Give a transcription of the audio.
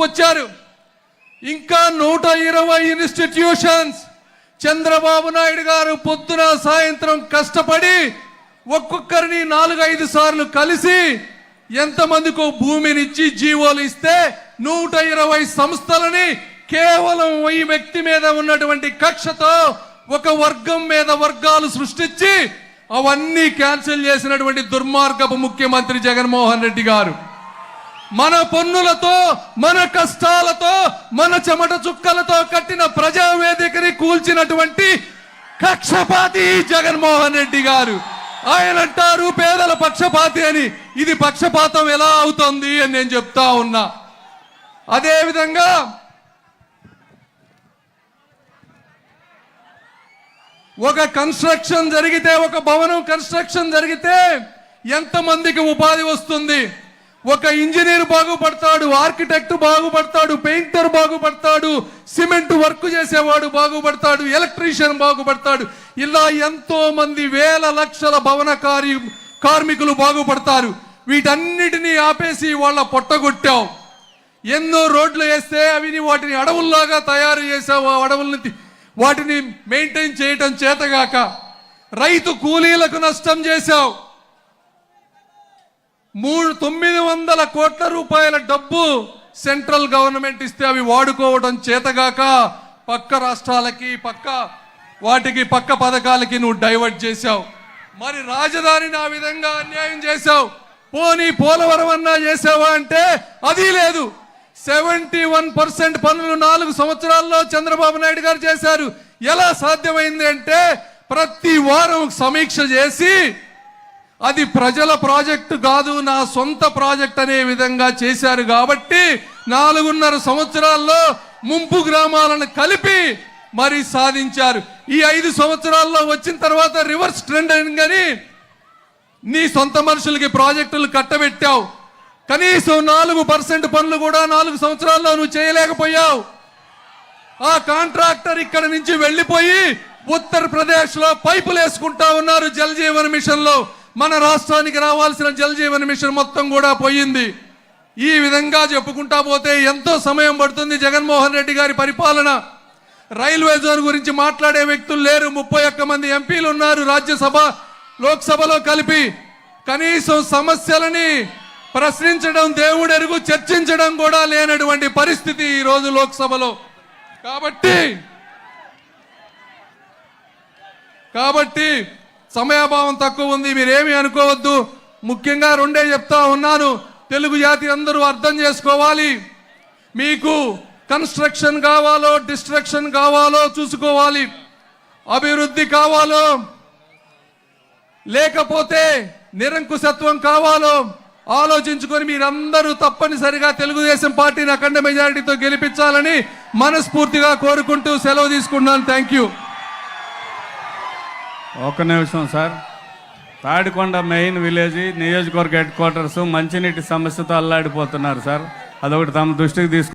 వచ్చారు ఇంకా నూట ఇరవై ఇన్స్టిట్యూషన్స్ చంద్రబాబు నాయుడు గారు పొద్దున సాయంత్రం కష్టపడి ఒక్కొక్కరిని నాలుగు ఐదు సార్లు కలిసి ఎంతమందికో భూమినిచ్చి జీవోలు ఇస్తే నూట ఇరవై సంస్థలని కేవలం ఈ వ్యక్తి మీద ఉన్నటువంటి కక్షతో ఒక వర్గం మీద వర్గాలు సృష్టించి అవన్నీ క్యాన్సిల్ చేసినటువంటి దుర్మార్గపు ముఖ్యమంత్రి జగన్మోహన్ రెడ్డి గారు. మన పన్నులతో మన కష్టాలతో మన చెమట చుక్కలతో కట్టిన ప్రజావేదికని కూల్చినటువంటి కక్షపాతి జగన్మోహన్ రెడ్డి గారు. ఆయన అంటారు పేదల పక్షపాతి అని. ఇది పక్షపాతం ఎలా అవుతుంది అని నేను చెప్తా ఉన్నా. అదే విధంగా ఒక కన్స్ట్రక్షన్ జరిగితే ఒక భవనం కన్స్ట్రక్షన్ జరిగితే ఎంతమందికి ఉపాధి వస్తుంది? ఒక ఇంజనీర్ బాగుపడతాడు ఆర్కిటెక్ట్ బాగుపడతాడు పెయింటర్ బాగుపడతాడు సిమెంట్ వర్క్ చేసేవాడు బాగుపడతాడు ఎలక్ట్రీషియన్ బాగుపడతాడు. ఇలా ఎంతో మంది వేల లక్షల భవన కార్య కార్మికులు బాగుపడతారు. వీటన్నిటినీ ఆపేసి వాళ్ళ పొట్టగొట్టాం ఎన్నో రోడ్లు వేస్తే అవి వాటిని అడవుల్లాగా తయారు చేసావు ఆ అడవుల్ని వాటిని మెయింటైన్ చేయటం చేతగాక. రైతు కూలీలకు నష్టం చేశావు. మూడు తొమ్మిది వందల కోట్ల రూపాయల డబ్బు సెంట్రల్ గవర్నమెంట్ ఇస్తే అవి వాడుకోవడం చేతగాక పక్క రాష్ట్రాలకి పక్క వాటికి పక్క పథకాలకి నువ్వు డైవర్ట్ చేశావు. మరి రాజధానిని ఆ విధంగా అన్యాయం చేశావు. పోనీ పోలవరం అన్నా చేసావా అంటే అది లేదు. సెవెంటీ వన్ పర్సెంట్ పనులు నాలుగు సంవత్సరాల్లో చంద్రబాబు నాయుడు గారు చేశారు. ఎలా సాధ్యమైంది అంటే ప్రతి వారం సమీక్ష చేసి అది ప్రజల ప్రాజెక్టు కాదు నా సొంత ప్రాజెక్ట్ అనే విధంగా చేశారు కాబట్టి నాలుగున్నర సంవత్సరాల్లో ముంపు గ్రామాలను కలిపి మరి సాధించారు. ఈ ఐదు సంవత్సరాల్లో వచ్చిన తర్వాత రివర్స్ ట్రెండ్ అని నీ సొంత మనుషులకి ప్రాజెక్టులు కట్టబెట్టావు. కనీసం నాలుగు పర్సెంట్ పనులు కూడా నాలుగు సంవత్సరాల్లో నువ్వు చేయలేకపోయావు. ఆ కాంట్రాక్టర్ ఇక్కడ నుంచి వెళ్ళిపోయి ఉత్తరప్రదేశ్లో పైపులు వేసుకుంటా ఉన్నారు జల్ జీవన్ మిషన్లో. మన రాష్ట్రానికి రావాల్సిన జలజీవన మిషన్ మొత్తం కూడా పోయింది. ఈ విధంగా చెప్పుకుంటా పోతే ఎంతో సమయం పడుతుంది జగన్మోహన్ రెడ్డి గారి పరిపాలన. రైల్వే జోన్ గురించి మాట్లాడే వ్యక్తులు లేరు. ముప్పై ఒక్క మంది ఎంపీలు ఉన్నారు రాజ్యసభ లోక్సభలో కలిపి. కనీసం సమస్యలని ప్రశ్నించడం దేవుడెరుగు చర్చించడం కూడా లేనటువంటి పరిస్థితి ఈరోజు లోక్సభలో. కాబట్టి కాబట్టి సమయాభావం తక్కువ ఉంది మీరేమి అనుకోవద్దు. ముఖ్యంగా రెండే చెప్తా ఉన్నాను. తెలుగు జాతి అందరూ అర్థం చేసుకోవాలి. మీకు కన్స్ట్రక్షన్ కావాలో డిస్ట్రక్షన్ కావాలో చూసుకోవాలి. అభివృద్ధి కావాలో లేకపోతే నిరంకుశత్వం కావాలో ఆలోచించుకొని మీరందరూ తప్పనిసరిగా తెలుగుదేశం పార్టీని అఖండ మెజారిటీతో గెలిపించాలని మనస్ఫూర్తిగా కోరుకుంటూ సెలవు తీసుకున్నాను థ్యాంక్ యూ ఒక్క నిమిషం సార్. తాడికొండ మెయిన్ విలేజ్ నియోజకవర్గ హెడ్ క్వార్టర్స్ మంచినీటి సమస్యతో అల్లాడిపోతున్నారు సార్. అదొకటి తమ దృష్టికి తీసుకు